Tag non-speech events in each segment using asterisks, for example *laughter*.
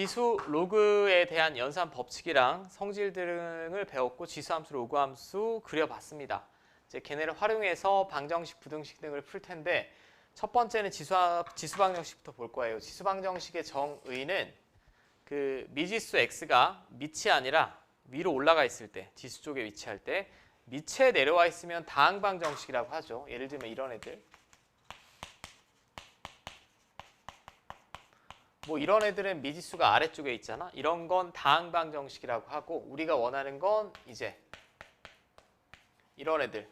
지수 로그에 대한 연산 법칙이랑 성질 등을 배웠고 지수함수 로그함수 그려봤습니다. 이제 걔네를 활용해서 방정식, 부등식 등을 풀 텐데 첫 번째는 지수 지수 방정식부터 볼 거예요. 지수 방정식의 정의는 그 미지수 x가 밑이 아니라 위로 올라가 있을 때 지수 쪽에 위치할 때 밑에 내려와 있으면 다항 방정식이라고 하죠. 예를 들면 이런 애들. 뭐 이런 애들은 미지수가 아래쪽에 있잖아. 이런 건 다항 방 정식이라고 하고 우리가 원하는 건 이제 이런 애들.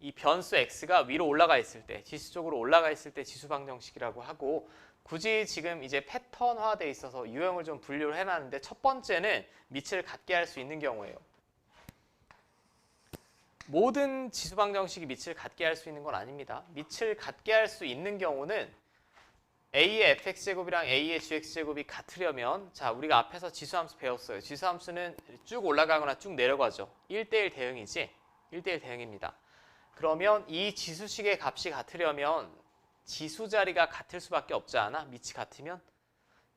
이 변수 x가 위로 올라가 있을 때, 지수 쪽으로 올라가 있을 때 지수 방 정식이라고 하고 굳이 지금 이제 패턴화돼 있어서 유형을 좀 분류를 해놨는데 첫 번째는 밑을 갖게 할 수 있는 경우예요. 모든 지수 방 정식이 밑을 갖게 할 수 있는 건 아닙니다. 밑을 갖게 할 수 있는 경우는 a의 fx제곱이랑 a의 gx제곱이 같으려면 자 우리가 앞에서 지수함수 배웠어요. 지수함수는 쭉 올라가거나 쭉 내려가죠. 1대1 대응이지. 1대1 대응입니다. 그러면 이 지수식의 값이 같으려면 지수 자리가 같을 수밖에 없지 않아? 밑이 같으면?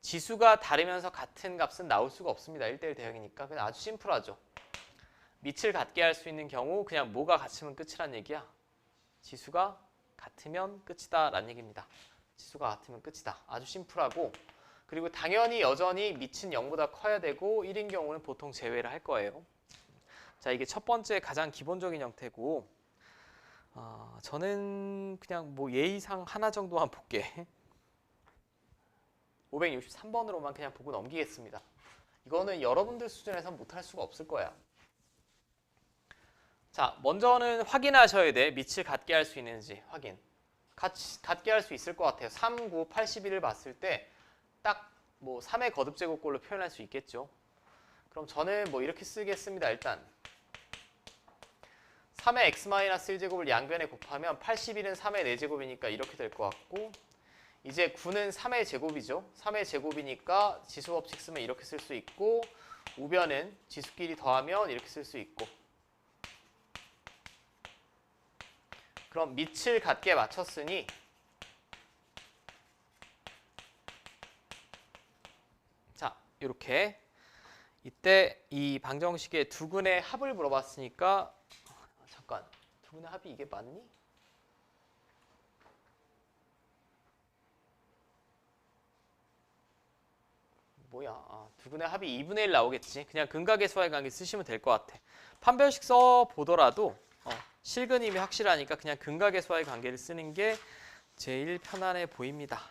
지수가 다르면서 같은 값은 나올 수가 없습니다. 1대1 대응이니까. 그냥 아주 심플하죠. 밑을 같게 할 수 있는 경우 그냥 뭐가 같으면 끝이란 얘기야. 지수가 같으면 끝이다 라는 얘기입니다. 지수가 같으면 끝이다. 아주 심플하고 그리고 당연히 여전히 밑은 0보다 커야 되고 1인 경우는 보통 제외를 할 거예요. 자 이게 첫 번째 가장 기본적인 형태고 어, 저는 그냥 뭐 예의상 하나 정도만 볼게. 563번으로만 그냥 보고 넘기겠습니다. 이거는 여러분들 수준에서 못할 수가 없을 거야. 자, 먼저는 확인하셔야 돼. 밑을 갖게 할 수 있는지 확인. 같이, 갖게 할 수 있을 것 같아요. 3, 9, 81을 봤을 때 딱 뭐 3의 거듭 제곱꼴로 표현할 수 있겠죠. 그럼 저는 뭐 이렇게 쓰겠습니다. 일단 3의 x-1제곱을 양변에 곱하면 81은 3의 4제곱이니까 이렇게 될 것 같고 이제 9는 3의 제곱이죠. 3의 제곱이니까 지수 법칙 쓰면 이렇게 쓸 수 있고 우변은 지수끼리 더하면 이렇게 쓸 수 있고 그럼 밑을 갖게 맞췄으니 자 이렇게 이때 이 방정식의 두근의 합을 물어봤으니까 잠깐 두근의 합이 이게 맞니? 뭐야? 아, 두근의 합이 2분의 1 나오겠지. 그냥 근각의 수와의 관계 쓰시면 될 것 같아. 판별식 써 보더라도 어, 실근임이 확실하니까 그냥 근각의수와의 관계를 쓰는 게 제일 편안해 보입니다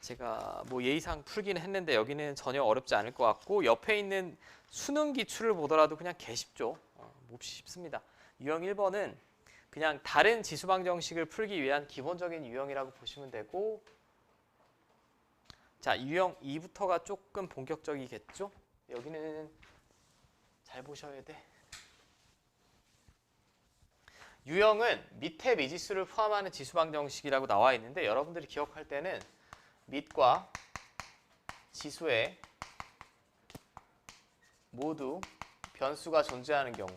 제가 뭐 예의상 풀기는 했는데 여기는 전혀 어렵지 않을 것 같고 옆에 있는 수능 기출을 보더라도 그냥 개쉽죠 어, 몹시 쉽습니다 유형 1번은 그냥 다른 지수 방정식을 풀기 위한 기본적인 유형이라고 보시면 되고 자, 유형 2부터가 조금 본격적이겠죠? 여기는 잘 보셔야 돼. 유형은 밑에 미지수를 포함하는 지수 방정식이라고 나와 있는데 여러분들이 기억할 때는 밑과 지수에 모두 변수가 존재하는 경우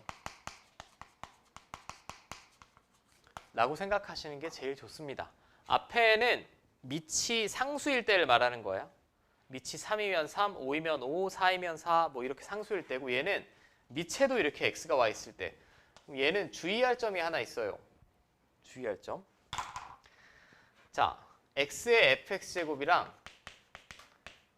라고 생각하시는 게 제일 좋습니다. 앞에는 밑이 상수일 때를 말하는 거야. 밑이 3이면 3, 5이면 5, 4이면 4, 뭐 이렇게 상수일 때고 얘는 밑에도 이렇게 x가 와 있을 때 얘는 주의할 점이 하나 있어요. 주의할 점. 자, x의 fx제곱이랑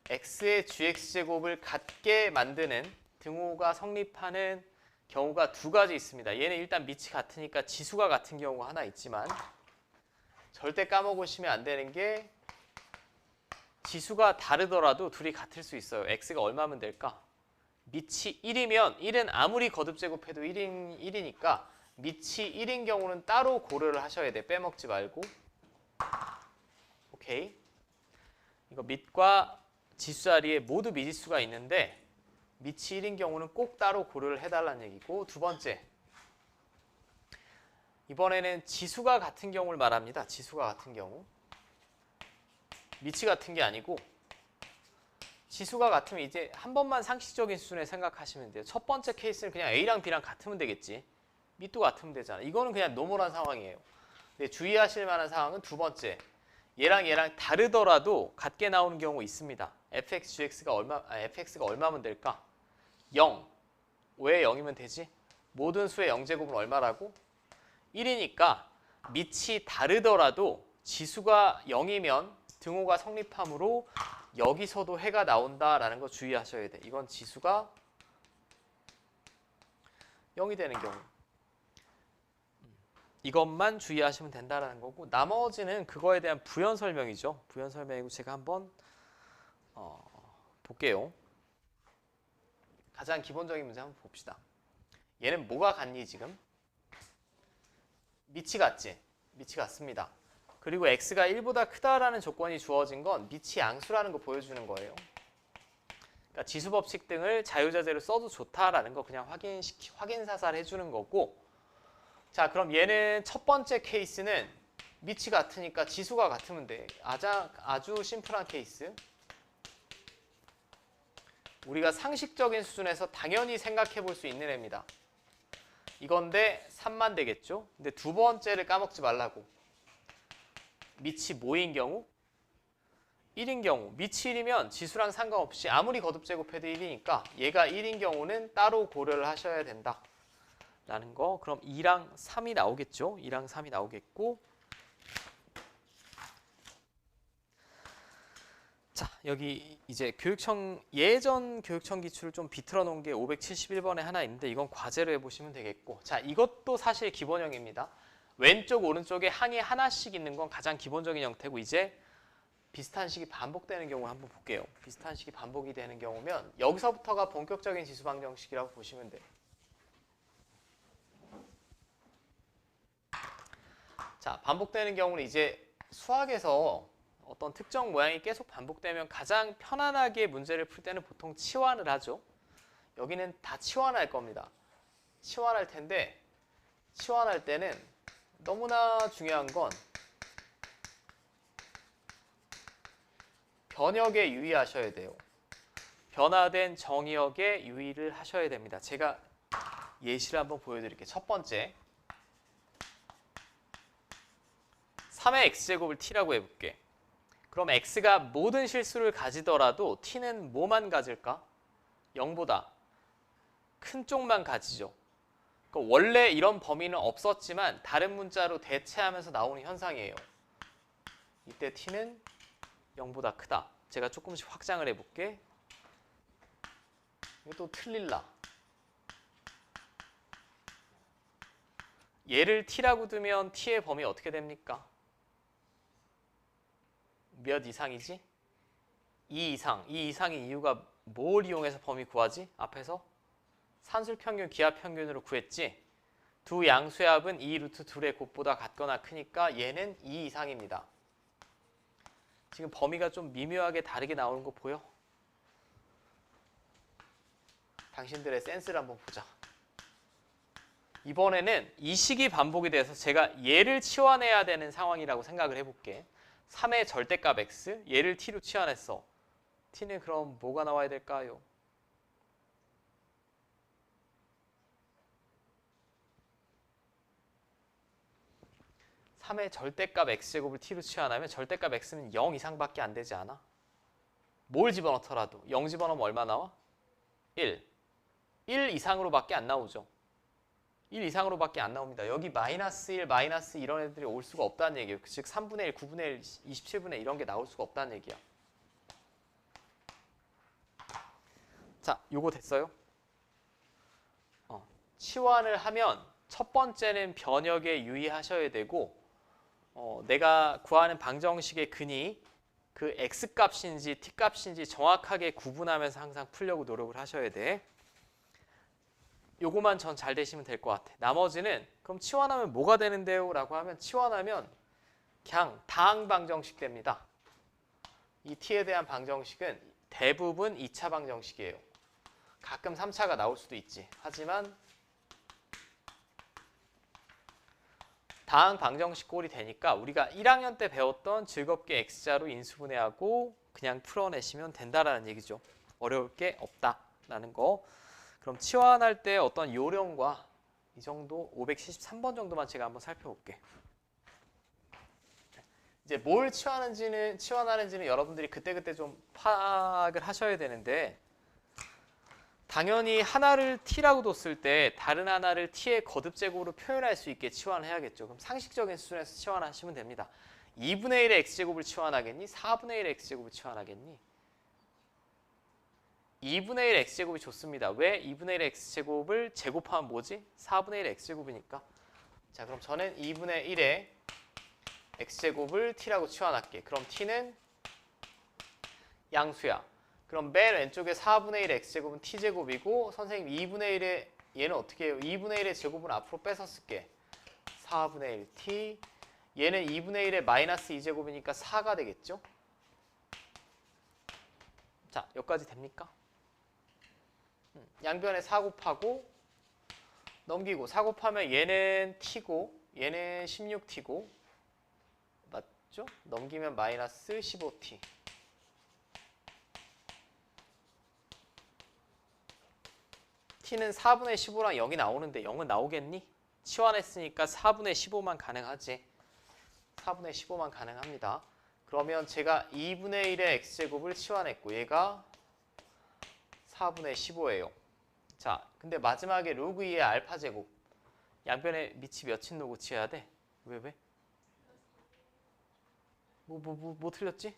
x의 gx제곱을 같게 만드는 등호가 성립하는 경우가 두 가지 있습니다. 얘는 일단 밑이 같으니까 지수가 같은 경우가 하나 있지만 절대 까먹으시면 안 되는 게 지수가 다르더라도 둘이 같을 수 있어요. x가 얼마면 될까? 밑이 1이면 1은 아무리 거듭 제곱해도 1인 1이니까 밑이 1인 경우는 따로 고려를 하셔야 돼. 빼먹지 말고. 오케이. 이거 밑과 지수 자리에 모두 미지수가 있는데 밑이 1인 경우는 꼭 따로 고려를 해달라는 얘기고 두 번째 이번에는 지수가 같은 경우를 말합니다. 지수가 같은 경우. 미치 같은 게 아니고 지수가 같으면 이제 한 번만 상식적인 수준에 생각하시면 돼요. 첫 번째 케이스는 그냥 A랑 B랑 같으면 되겠지. 밑도 같으면 되잖아. 이거는 그냥 노멀한 상황이에요. 근데 주의하실 만한 상황은 두 번째. 얘랑 얘랑 다르더라도 같게 나오는 경우 있습니다. fx, gx가 얼마, 아, fx가 얼마면 될까? 0. 왜 0이면 되지? 모든 수의 0제곱은 얼마라고? 1이니까 밑이 다르더라도 지수가 0이면 등호가 성립하므로 여기서도 해가 나온다라는 거 주의하셔야 돼. 이건 지수가 0이 되는 경우. 이것만 주의하시면 된다라는 거고 나머지는 그거에 대한 부연 설명이죠. 부연 설명이고 제가 한번 어, 볼게요. 가장 기본적인 문제 한번 봅시다. 얘는 뭐가 같니 지금? 밑이 같지? 밑이 같습니다. 그리고 x가 1보다 크다라는 조건이 주어진 건 밑이 양수라는 거 보여주는 거예요. 그러니까 지수 법칙 등을 자유자재로 써도 좋다라는 거 그냥 확인시키 확인 사살 해주는 거고. 자, 그럼 얘는 첫 번째 케이스는 밑이 같으니까 지수가 같으면 돼. 아주 아주 심플한 케이스. 우리가 상식적인 수준에서 당연히 생각해 볼 수 있는 애입니다. 이건데 3만 되겠죠? 근데 두 번째를 까먹지 말라고. 밑이 뭐인 경우? 1인 경우. 밑이 1이면 지수랑 상관없이 아무리 거듭 제곱해도 1이니까 얘가 1인 경우는 따로 고려를 하셔야 된다. 라는 거. 그럼 2랑 3이 나오겠죠? 2랑 3이 나오겠고 자, 여기 이제 교육청 예전 교육청 기출을 좀 비틀어 놓은 게 571번에 하나 있는데 이건 과제로 해 보시면 되겠고. 자, 이것도 사실 기본형입니다. 왼쪽 오른쪽에 항이 하나씩 있는 건 가장 기본적인 형태고 이제 비슷한 식이 반복되는 경우 한번 볼게요. 비슷한 식이 반복이 되는 경우면 여기서부터가 본격적인 지수 방정식이라고 보시면 돼요. 자, 반복되는 경우는 이제 수학에서 어떤 특정 모양이 계속 반복되면 가장 편안하게 문제를 풀 때는 보통 치환을 하죠. 여기는 다 치환할 겁니다. 치환할 텐데 치환할 때는 너무나 중요한 건 변역에 유의하셔야 돼요. 변화된 정의역에 유의를 하셔야 됩니다. 제가 예시를 한번 보여드릴게요. 첫 번째 3의 x제곱을 t라고 해볼게. 그럼 x가 모든 실수를 가지더라도 t는 뭐만 가질까? 0보다 큰 쪽만 가지죠. 그러니까 원래 이런 범위는 없었지만 다른 문자로 대체하면서 나오는 현상이에요. 이때 t는 0보다 크다. 제가 조금씩 확장을 해볼게. 또 틀릴라. 얘를 t라고 두면 t의 범위 어떻게 됩니까? 몇 이상이지? 2 이상. 2 이상의 이유가 뭘 이용해서 범위 구하지? 앞에서 산술 평균, 기하 평균으로 구했지. 두 양수의 합은 2 루트 둘의 곱보다 같거나 크니까 얘는 2 이상입니다. 지금 범위가 좀 미묘하게 다르게 나오는 거 보여? 당신들의 센스를 한번 보자. 이번에는 이 식이 반복이 돼서 제가 얘를 치환해야 되는 상황이라고 생각을 해볼게. 3의 절대값 x, 얘를 t로 치환했어. t는 그럼 뭐가 나와야 될까요? (3의) 절대값 x제곱을 t로 치환하면 절대값 x는 0 이상밖에 안 되지 않아? 뭘 집어넣더라도 0 집어넣으면 얼마 나와? 1 1 이상으로밖에 안 나오죠 1 이상으로밖에 안 나옵니다. 여기 마이너스 1, 마이너스 이런 애들이 올 수가 없다는 얘기예요. 즉 3분의 1, 9분의 1, 27분의 1 이런 게 나올 수가 없다는 얘기야. 자, 요거 됐어요? 어, 치환을 하면 첫 번째는 변역에 유의하셔야 되고 어, 내가 구하는 방정식의 근이 그 x값인지 t값인지 정확하게 구분하면서 항상 풀려고 노력을 하셔야 돼. 요거만 전 잘 되시면 될 것 같아. 나머지는 그럼 치환하면 뭐가 되는데요? 라고 하면 치환하면 그냥 다항 방정식 됩니다. 이 t에 대한 방정식은 대부분 2차 방정식이에요. 가끔 3차가 나올 수도 있지. 하지만 다항 방정식 꼴이 되니까 우리가 1학년 때 배웠던 즐겁게 x자로 인수분해하고 그냥 풀어내시면 된다라는 얘기죠. 어려울 게 없다라는 거. 그럼 치환할 때 어떤 요령과 이 정도 573번 정도만 제가 한번 살펴볼게. 이제 뭘 치환하는지는 치환하는지는 여러분들이 그때그때 좀 파악을 하셔야 되는데 당연히 하나를 t라고 뒀을 때 다른 하나를 t의 거듭 제곱으로 표현할 수 있게 치환해야겠죠. 그럼 상식적인 수준에서 치환하시면 됩니다. 2분의 1의 x제곱을 치환하겠니? 4분의 1의 x제곱을 치환하겠니? 2분의 1 x제곱이 좋습니다. 왜 2분의 1 x제곱을 제곱하면 뭐지? 4분의 1 x제곱이니까. 자, 그럼 저는 2분의 1의 x제곱을 t라고 치환할게. 그럼 t는 양수야. 그럼 맨 왼쪽에 4분의 1 x제곱은 t제곱이고 선생님 2분의 1의 얘는 어떻게 해요? 2분의 1의 제곱은 앞으로 뺏어 쓸게. 4분의 1t 얘는 2분의 1의 마이너스 2제곱이니까 4가 되겠죠? 자, 여기까지 됩니까? 음, 양변에 4 곱하고 넘기고 4 곱하면 얘는 t고 얘는 16t고 맞죠? 넘기면 마이너스 15t t는 4분의 15랑 0이 나오는데 0은 나오겠니? 치환했으니까 4분의 15만 가능하지 4분의 15만 가능합니다 그러면 제가 2분의 1의 x제곱을 치환했고 얘가 4분의 15예요. 자, 근데 마지막에 로그 2의 알파 제곱 양변에 밑이 몇인 놓고 치해야 돼? 왜 왜? 뭐 뭐 뭐 뭐 틀렸지?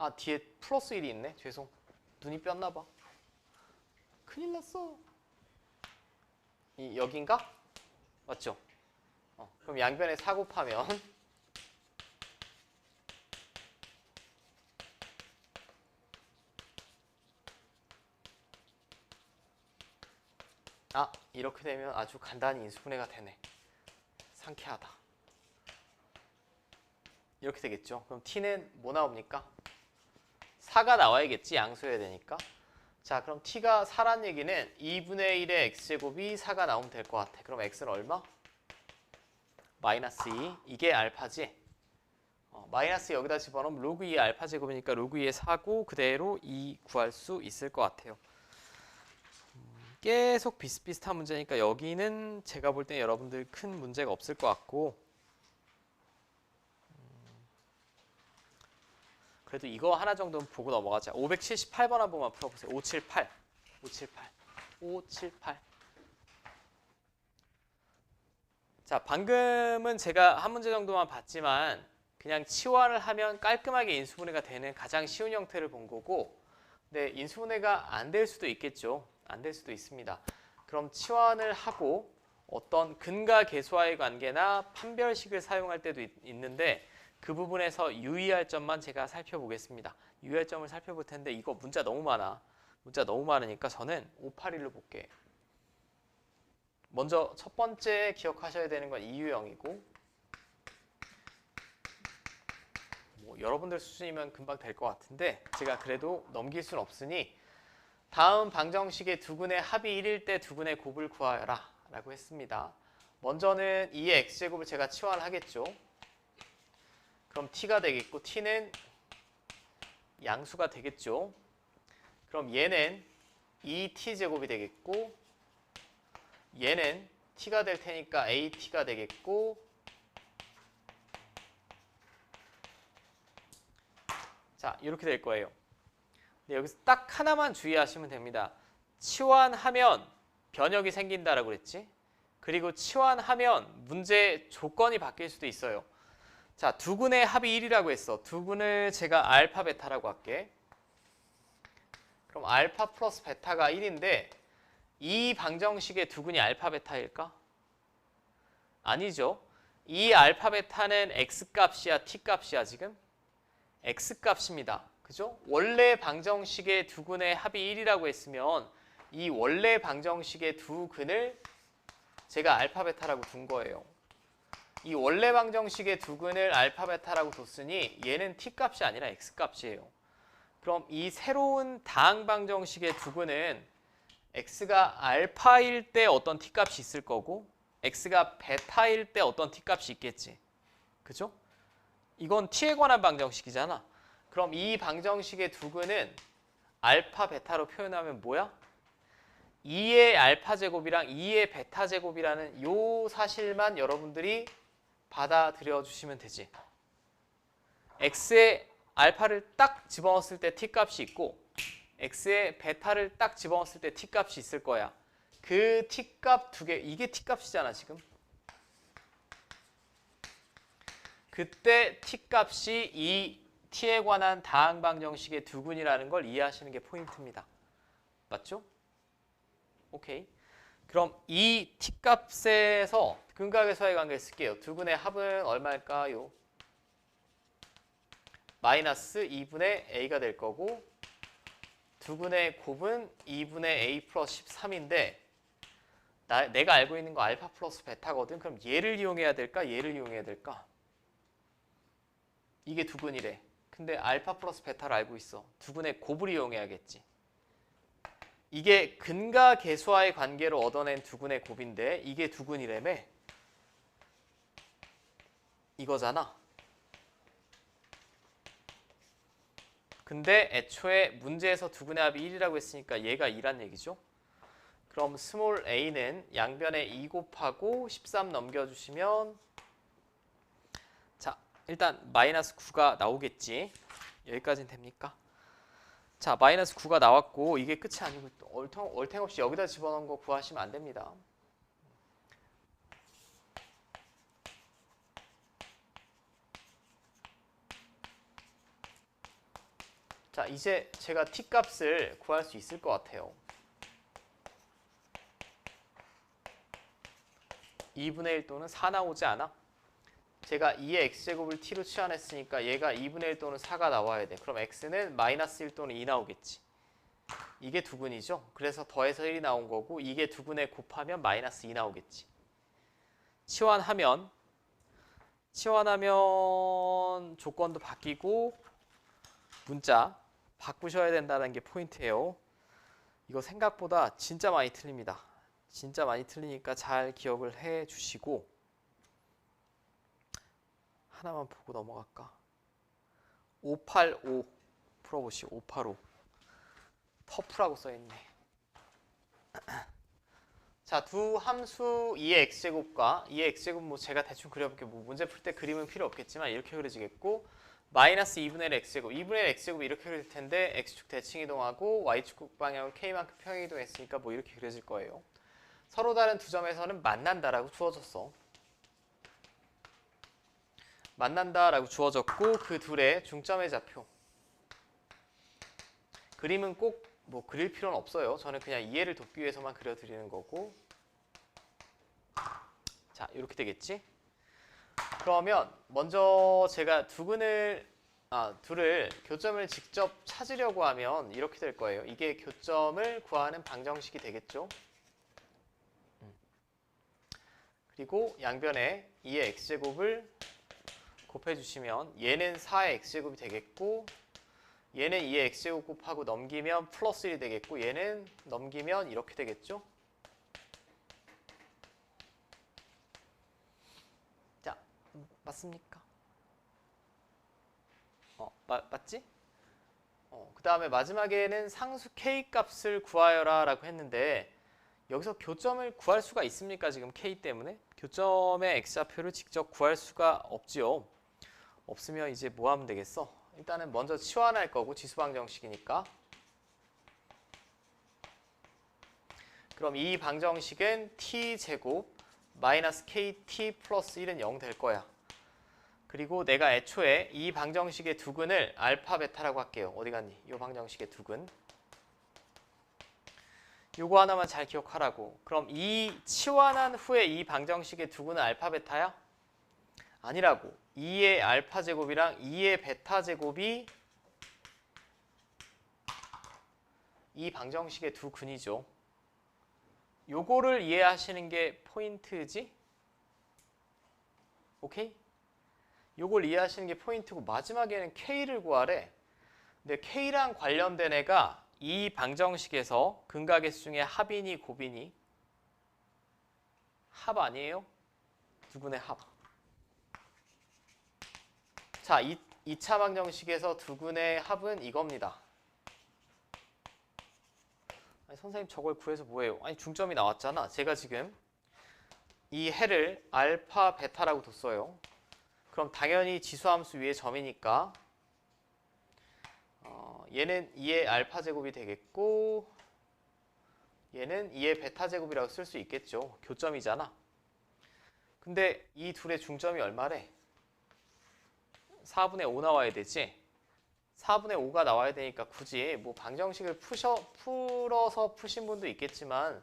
아 뒤에 플러스 1이 있네. 죄송. 눈이 뼈나 봐. 큰일 났어. 이 여긴가? 맞죠? 어, 그럼 양변에 4 곱하면 아 이렇게 되면 아주 간단히 인수분해가 되네 상쾌하다 이렇게 되겠죠 그럼 t는 뭐 나옵니까? 4가 나와야겠지 양수해야 되니까? 자 그럼 t가 4란 얘기는 2분의 1의 x제곱이 4가 나오면 될 것 같아. 그럼 x는 얼마? 마이너스 2 이게 알파지? 어, 마이너스 여기다 집어넣으면 로그 2의 알파 제곱이니까 로그 2의 4고 그대로 2 구할 수 있을 것 같아요. 계속 비슷비슷한 문제니까 여기는 제가 볼 때 여러분들 큰 문제가 없을 것 같고 그래도 이거 하나 정도는 보고 넘어가자. 578번 한 번만 풀어보세요. 578 578 578 자, 방금은 제가 한 문제 정도만 봤지만 그냥 치환을 하면 깔끔하게 인수분해가 되는 가장 쉬운 형태를 본 거고 근데 인수분해가 안 될 수도 있겠죠. 안 될 수도 있습니다. 그럼 치환을 하고 어떤 근과 계수와의 관계나 판별식을 사용할 때도 있, 있는데 그 부분에서 유의할 점만 제가 살펴보겠습니다. 유의할 점을 살펴볼 텐데 이거 문자 너무 많아. 문자 너무 많으니까 저는 581로 볼게요. 먼저 첫 번째 기억하셔야 되는 건 이유형이고 뭐 여러분들 수준이면 금방 될 것 같은데 제가 그래도 넘길 수는 없으니 다음 방정식의 두근의 합이 1일 때 두근의 곱을 구하여라 라고 했습니다. 먼저는 2의 x제곱을 제가 치환하겠죠. 그럼 t가 되겠고 t는 양수가 되겠죠. 그럼 얘는 2t제곱이 되겠고 얘는 t가 될 테니까 at가 되겠고 자 이렇게 될 거예요. 근데 여기서 딱 하나만 주의하시면 됩니다. 치환하면 변역이 생긴다라고 그랬지. 그리고 치환하면 문제 조건이 바뀔 수도 있어요. 자, 두근의 합이 1이라고 했어. 두근을 제가 알파 베타라고 할게. 그럼 알파 플러스 베타가 1인데 이 방정식의 두근이 알파 베타일까? 아니죠. 이 알파 베타는 x 값이야, t 값이야 지금? x 값입니다. 그죠? 원래 방정식의 두 근의 합이 1이라고 했으면 이 원래 방정식의 두 근을 제가 알파 베타라고 둔 거예요. 이 원래 방정식의 두 근을 알파 베타라고 뒀으니 얘는 t 값이 아니라 x 값이에요. 그럼 이 새로운 다항 방정식의 두 근은 x가 알파일 때 어떤 t 값이 있을 거고 x가 베타일 때 어떤 t 값이 있겠지. 그죠? 이건 t에 관한 방정식이잖아. 그럼 이 방정식의 두근은 알파 베타로 표현하면 뭐야? 2의 알파 제곱이랑 2의 베타 제곱이라는 요 사실만 여러분들이 받아들여 주시면 되지. x의 알파를 딱 집어넣었을 때 t 값이 있고 x의 베타를 딱 집어넣었을 때 t 값이 있을 거야. 그 t 값 두 개, 이게 t 값이잖아 지금. 그때 t 값이 이 t에 관한 다항방 정식의 두근이라는 걸 이해하시는 게 포인트입니다. 맞죠? 오케이. 그럼 이 t 값에서 근각에서의 관계를 쓸게요. 두근의 합은 얼마일까요? 마이너스 2분의 a가 될 거고 두근의 곱은 2분의 a 플러스 13인데 나, 내가 알고 있는 거 알파 플러스 베타거든. 그럼 얘를 이용해야 될까? 얘를 이용해야 될까? 이게 두근이래. 근데 알파 플러스 베타를 알고 있어. 두근의 곱을 이용해야겠지. 이게 근과 계수와의 관계로 얻어낸 두근의 곱인데 이게 두근이래며 이거잖아. 근데 애초에 문제에서 두근의 합이 1이라고 했으니까 얘가 2란 얘기죠. 그럼 스몰 a는 양변에 2 곱하고 13 넘겨주시면 자 일단 마이너스 9가 나오겠지. 여기까지는 됩니까? 자 마이너스 9가 나왔고 이게 끝이 아니고 또 얼탱, 얼탱 없이 여기다 집어넣은 거 구하시면 안 됩니다. 자 이제 제가 t 값을 구할 수 있을 것 같아요. 2분의 1 또는 4 나오지 않아? 제가 2의 x제곱을 t로 치환했으니까 얘가 2분의 1 또는 4가 나와야 돼. 그럼 x는 마이너스 1 또는 2 나오겠지. 이게 두근이죠. 그래서 더해서 1이 나온 거고 이게 두근에 곱하면 마이너스 2 나오겠지. 치환하면 치환하면 조건도 바뀌고 문자 바꾸셔야 된다는 게 포인트예요. 이거 생각보다 진짜 많이 틀립니다. 진짜 많이 틀리니까 잘 기억을 해 주시고 하나만 보고 넘어갈까? 585 풀어보시 585 터프라고 써있네. *clears throat* 자, 두 함수 2의 x제곱과 2의 x제곱 뭐 제가 대충 그려볼게요. 뭐 문제 풀 때 그림은 필요 없겠지만 이렇게 그려지겠고 마이너스 2분의 1 x제곱 2분의 1 x제곱이 이렇게 그릴 텐데 x축 대칭 이동하고 y축 방향으로 k만큼 평행 이동했으니까 뭐 이렇게 그려질 거예요. 서로 다른 두 점에서는 만난다라고 주어졌어. 만난다라고 주어졌고 그 둘의 중점의 좌표. 그림은 꼭 뭐 그릴 필요는 없어요. 저는 그냥 이해를 돕기 위해서만 그려드리는 거고. 자, 이렇게 되겠지? 그러면 먼저 제가 두근을 아, 둘을 교점을 직접 찾으려고 하면 이렇게 될 거예요. 이게 교점을 구하는 방정식이 되겠죠? 그리고 양변에 2의 x제곱을 곱해주시면 얘는 4의 x제곱이 되겠고 얘는 2의 x제곱 곱하고 넘기면 플러스 1이 되겠고 얘는 넘기면 이렇게 되겠죠? 자, 맞습니까? 어, 마, 맞지? 어, 그 다음에 마지막에는 상수 k 값을 구하여라 라고 했는데 여기서 교점을 구할 수가 있습니까? 지금 k 때문에? 교점의 x좌표를 직접 구할 수가 없지요. 없으면 이제 뭐 하면 되겠어? 일단은 먼저 치환할 거고 지수방정식이니까. 그럼 이 방정식은 t제곱 마이너스 kt 플러스 1은 0 될 거야. 그리고 내가 애초에 이 방정식의 두근을 알파 베타라고 할게요. 어디 갔니? 이 방정식의 두근. 요거 하나만 잘 기억하라고. 그럼 이 치환한 후에 이 방정식의 두근은 알파 베타야? 아니라고. 2의 알파 제곱이랑 2의 베타 제곱이 이 방정식의 두 근이죠. 요거를 이해하시는 게 포인트지? 오케이? 요걸 이해하시는 게 포인트고 마지막에는 K를 구하래. 근데 K랑 관련된 애가 이 방정식에서 근각의 중에 합이니 곱이니? 합 아니에요? 두근의 합. 자, 이 2차 방정식에서 두근의 합은 이겁니다. 선생님 저걸 구해서 뭐해요? 아니 중점이 나왔잖아. 제가 지금 이 해를 알파, 베타라고 뒀어요. 그럼 당연히 지수함수 위에 점이니까 어, 얘는 2의 알파 제곱이 되겠고 얘는 2의 베타 제곱이라고 쓸 수 있겠죠. 교점이잖아. 근데 이 둘의 중점이 얼마래? 4분의 5 나와야 되지. 4분의 5가 나와야 되니까 굳이 뭐 방정식을 푸셔, 풀어서 푸신 분도 있겠지만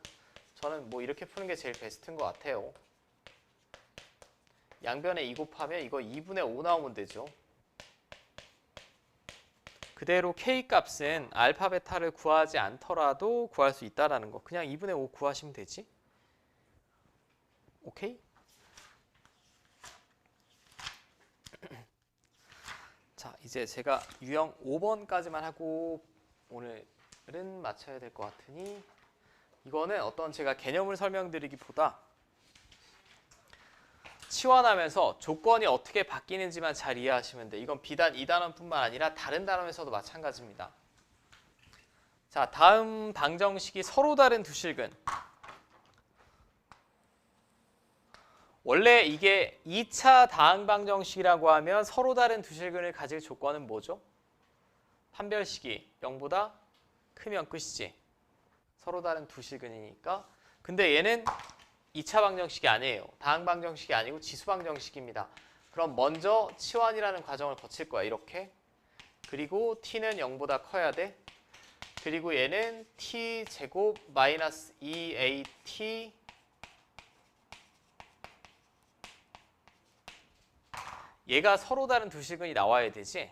저는 뭐 이렇게 푸는 게 제일 베스트인 것 같아요. 양변에 2 곱하면 이거 2분의 5 나오면 되죠. 그대로 k 값은 알파 베타를 구하지 않더라도 구할 수 있다라는 거. 그냥 2분의 5 구하시면 되지. 오케이? 자, 이제 제가 유형 5번까지만 하고 오늘은 마쳐야 될 것 같으니 이거는 어떤 제가 개념을 설명드리기보다 치환하면서 조건이 어떻게 바뀌는지만 잘 이해하시면 돼. 이건 비단 이 단원뿐만 아니라 다른 단원에서도 마찬가지입니다. 자, 다음 방정식이 서로 다른 두 실근. 원래 이게 2차 다항 방 정식이라고 하면 서로 다른 두 실근을 가질 조건은 뭐죠? 판별식이 0보다 크면 끝이지. 서로 다른 두 실근이니까. 근데 얘는 2차 방정식이 아니에요. 다항 방 정식이 아니고 지수 방 정식입니다. 그럼 먼저 치환이라는 과정을 거칠 거야. 이렇게. 그리고 t는 0보다 커야 돼. 그리고 얘는 t 제곱 마이너스 2at 얘가 서로 다른 두 실근이 나와야 되지.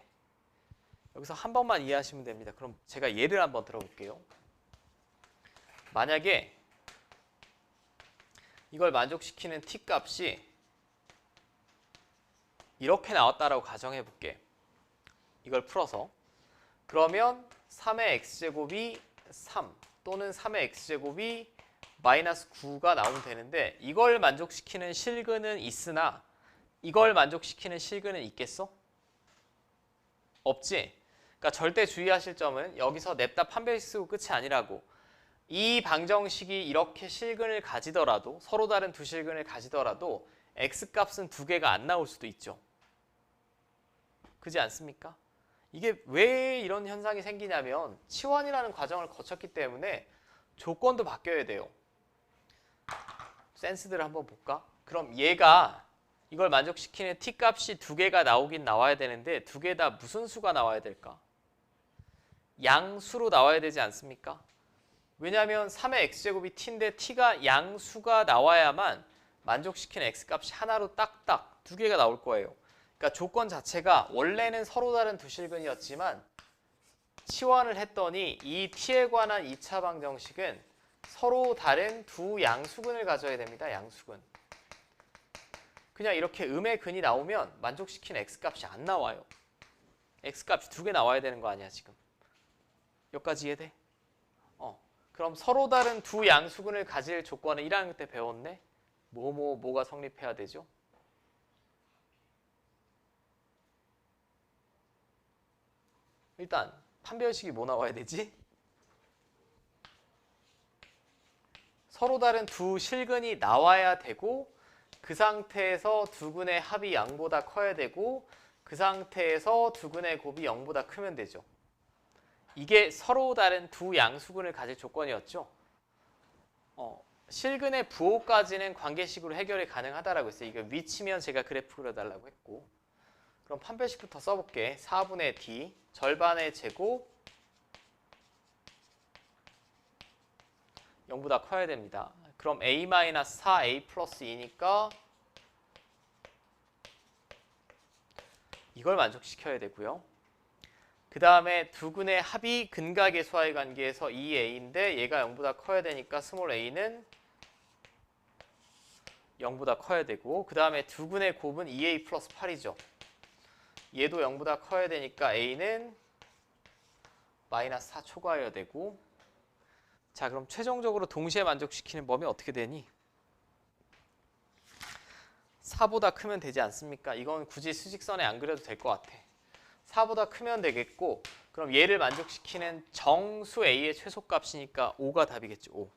여기서 한 번만 이해하시면 됩니다. 그럼 제가 예를 한번 들어볼게요. 만약에 이걸 만족시키는 t 값이 이렇게 나왔다라고 가정해 볼게. 이걸 풀어서 그러면 3의 x제곱이 3 또는 3의 x제곱이 마이너스 9가 나오면 되는데 이걸 만족시키는 실근은 있으나 이걸 만족시키는 실근은 있겠어? 없지? 그러니까 절대 주의하실 점은 여기서 냅다 판별식 쓰고 끝이 아니라고 이 방정식이 이렇게 실근을 가지더라도 서로 다른 두 실근을 가지더라도 x값은 두 개가 안 나올 수도 있죠. 그지 않습니까? 이게 왜 이런 현상이 생기냐면 치환이라는 과정을 거쳤기 때문에 조건도 바뀌어야 돼요. 센스들을 한번 볼까? 그럼 얘가 이걸 만족시키는 t 값이 두 개가 나오긴 나와야 되는데 두 개 다 무슨 수가 나와야 될까? 양수로 나와야 되지 않습니까? 왜냐하면 3의 x제곱이 t인데 t가 양수가 나와야만 만족시키는 x값이 하나로 딱딱 두 개가 나올 거예요. 그러니까 조건 자체가 원래는 서로 다른 두 실근이었지만 치환을 했더니 이 t에 관한 2차 방정식은 서로 다른 두 양수근을 가져야 됩니다. 양수근. 그냥 이렇게 음의 근이 나오면 만족시키는 x값이 안 나와요. x값이 두 개 나와야 되는 거 아니야 지금. 여기까지 이해돼? 어. 그럼 서로 다른 두 양수근을 가질 조건은 1학년 때 배웠네. 뭐뭐 뭐가 성립해야 되죠? 일단 판별식이 뭐 나와야 되지? 서로 다른 두 실근이 나와야 되고 그 상태에서 두 근의 합이 양보다 커야 되고 그 상태에서 두 근의 곱이 0보다 크면 되죠. 이게 서로 다른 두 양수근을 가질 조건이었죠. 어, 실근의 부호까지는 관계식으로 해결이 가능하다라고 했어요. 이거 위치면 제가 그래프 그려달라고 했고 그럼 판별식부터 써볼게. 4분의 d 절반의 제곱 0보다 커야 됩니다. 그럼 a-4a 플러스 2니까 이걸 만족시켜야 되고요. 그 다음에 두 근의 합이 근각의 수와의 관계에서 2a인데 얘가 0보다 커야 되니까 스몰 a는 0보다 커야 되고 그 다음에 두 근의 곱은 2a 플러스 8이죠. 얘도 0보다 커야 되니까 a는 마이너스 4 초과해야 되고 자 그럼 최종적으로 동시에 만족시키는 범위 어떻게 되니? 4보다 크면 되지 않습니까? 이건 굳이 수직선에 안 그려도 될 것 같아. 4보다 크면 되겠고 그럼 얘를 만족시키는 정수 A의 최소값이니까 5가 답이겠죠. 5.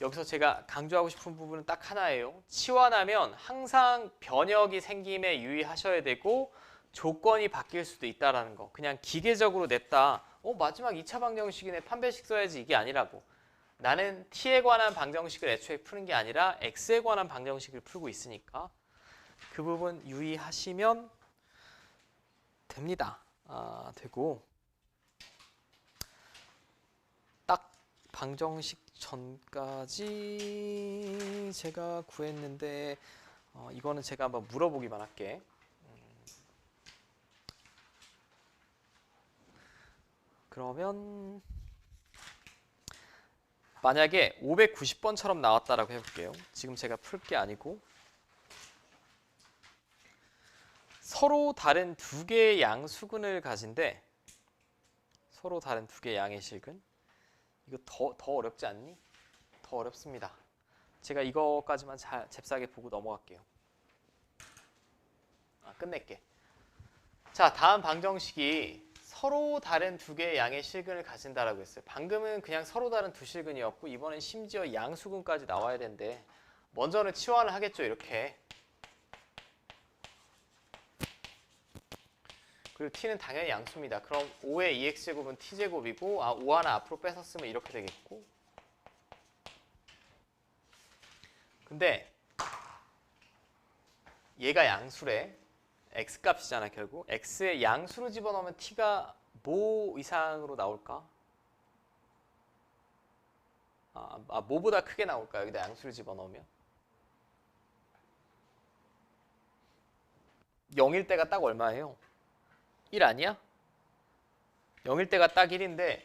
여기서 제가 강조하고 싶은 부분은 딱 하나예요. 치환하면 항상 변역이 생김에 유의하셔야 되고 조건이 바뀔 수도 있다라는 거. 그냥 기계적으로 냈다. 어 마지막 2차 방정식이네 판별식 써야지 이게 아니라고. 나는 t에 관한 방정식을 애초에 푸는 게 아니라 x에 관한 방정식을 풀고 있으니까 그 부분 유의하시면 됩니다. 아, 되고 딱 방정식 전까지 제가 구했는데 어, 이거는 제가 한번 물어보기만 할게. 그러면 만약에 590번처럼 나왔다라고 해볼게요. 지금 제가 풀 게 아니고 서로 다른 두 개의 양수근을 가진데 서로 다른 두 개의 양의 실근 이거 더, 더 어렵지 않니? 더 어렵습니다. 제가 이거까지만 잘 잽싸게 보고 넘어갈게요. 아, 끝낼게. 자, 다음 방정식이 서로 다른 두 개의 양의 실근을 가진다라고 했어요. 방금은 그냥 서로 다른 두 실근이었고 이번엔 심지어 양수근까지 나와야 되는데 먼저는 치환을 하겠죠, 이렇게. 그리고 t는 당연히 양수입니다. 그럼 5의 2x제곱은 t제곱이고 아, 5 하나 앞으로 뺏었으면 이렇게 되겠고 근데 얘가 양수래 x값이잖아 결국 x의 양수로 집어넣으면 t가 뭐 이상으로 나올까? 아, 아 뭐보다 크게 나올까 여기다 양수를 집어넣으면 0일 때가 딱 얼마예요? 1 아니야? 0일 때가 딱 1인데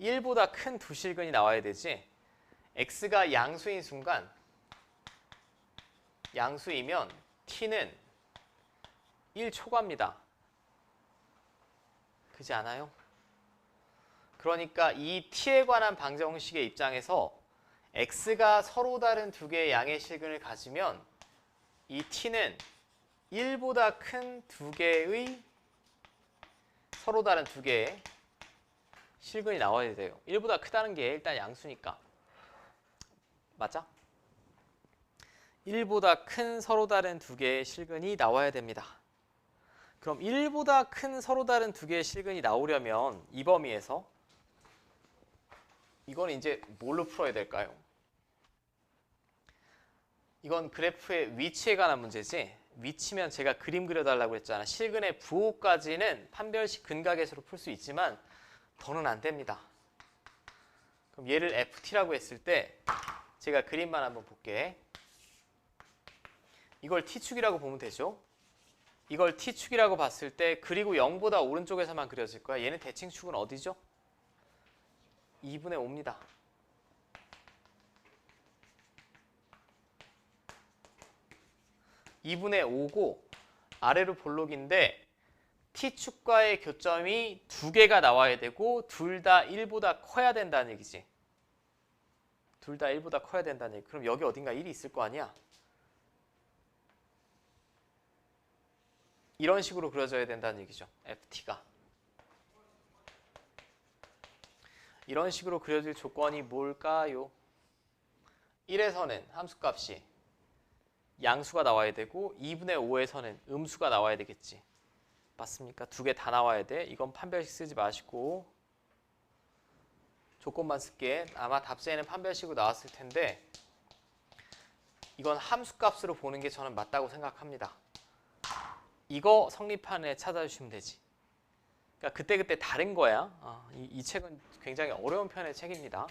1보다 큰 두 실근이 나와야 되지 x가 양수인 순간 양수이면 t는 1 초과입니다. 그지 않아요? 그러니까 이 t에 관한 방정식의 입장에서 x가 서로 다른 두 개의 양의 실근을 가지면 이 t는 1보다 큰 두 개의 서로 다른 두 개의 실근이 나와야 돼요. 1보다 크다는 게 일단 양수니까. 맞아? 1보다 큰 서로 다른 두 개의 실근이 나와야 됩니다. 그럼 1보다 큰 서로 다른 두 개의 실근이 나오려면 이 범위에서 이건 이제 뭘로 풀어야 될까요? 이건 그래프의 위치에 관한 문제지 위치면 제가 그림 그려달라고 했잖아. 실근의 부호까지는 판별식 근각에서로 풀 수 있지만 더는 안 됩니다. 그럼 얘를 FT라고 했을 때 제가 그림만 한번 볼게. 이걸 T축이라고 보면 되죠. 이걸 T축이라고 봤을 때 그리고 0보다 오른쪽에서만 그려질 거야. 얘는 대칭축은 어디죠? 2분의 5입니다. 이분의 5고 아래로 볼록인데 T축과의 교점이 두 개가 나와야 되고 둘 다 1보다 커야 된다는 얘기지. 둘 다 1보다 커야 된다는 얘기. 그럼 여기 어딘가 1이 있을 거 아니야? 이런 식으로 그려져야 된다는 얘기죠. FT가. 이런 식으로 그려질 조건이 뭘까요? 1에서는 함수값이 양수가 나와야 되고 2분의 5에서는 음수가 나와야 되겠지. 맞습니까? 두 개 다 나와야 돼. 이건 판별식 쓰지 마시고 조건만 쓸게. 아마 답세에는 판별식으로 나왔을 텐데 이건 함수값으로 보는 게 저는 맞다고 생각합니다. 이거 애 찾아주시면 되지. 그러니까 그때그때 다른 거야. 아, 이, 이 책은 굉장히 어려운 편의 책입니다.